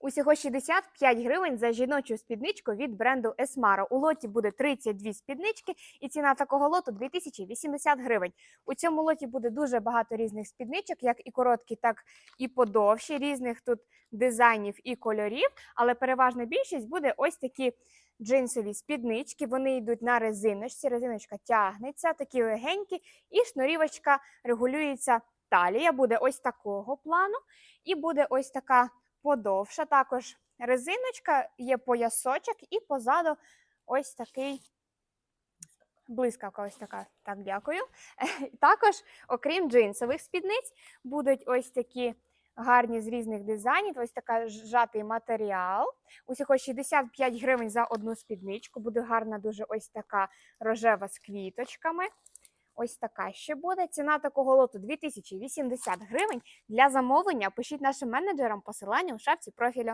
Усього 65 гривень за жіночу спідничку від бренду Esmaro. У лоті буде 32 спіднички, і ціна такого лоту 2080 гривень. У цьому лоті буде дуже багато різних спідничок, як і короткі, так і подовші, різних тут дизайнів і кольорів. Але переважна більшість буде ось такі джинсові спіднички. Вони йдуть на резиночці. Резиночка тягнеться, такі легенькі, і шнурівочка регулюється. Талія буде ось такого плану, і буде ось така подовша. Також резиночка, є поясочок, і позаду ось такий блискавка. Ось така. Так, дякую. Також, окрім джинсових спідниць, будуть ось такі гарні з різних дизайнів. Ось така зжатий матеріал. Усього 65 гривень за одну спідничку. Буде гарна, дуже ось така рожева з квіточками. Ось така ще буде. Ціна такого лоту 2080 гривень. Для замовлення пишіть нашим менеджерам посилання у шапці профілю.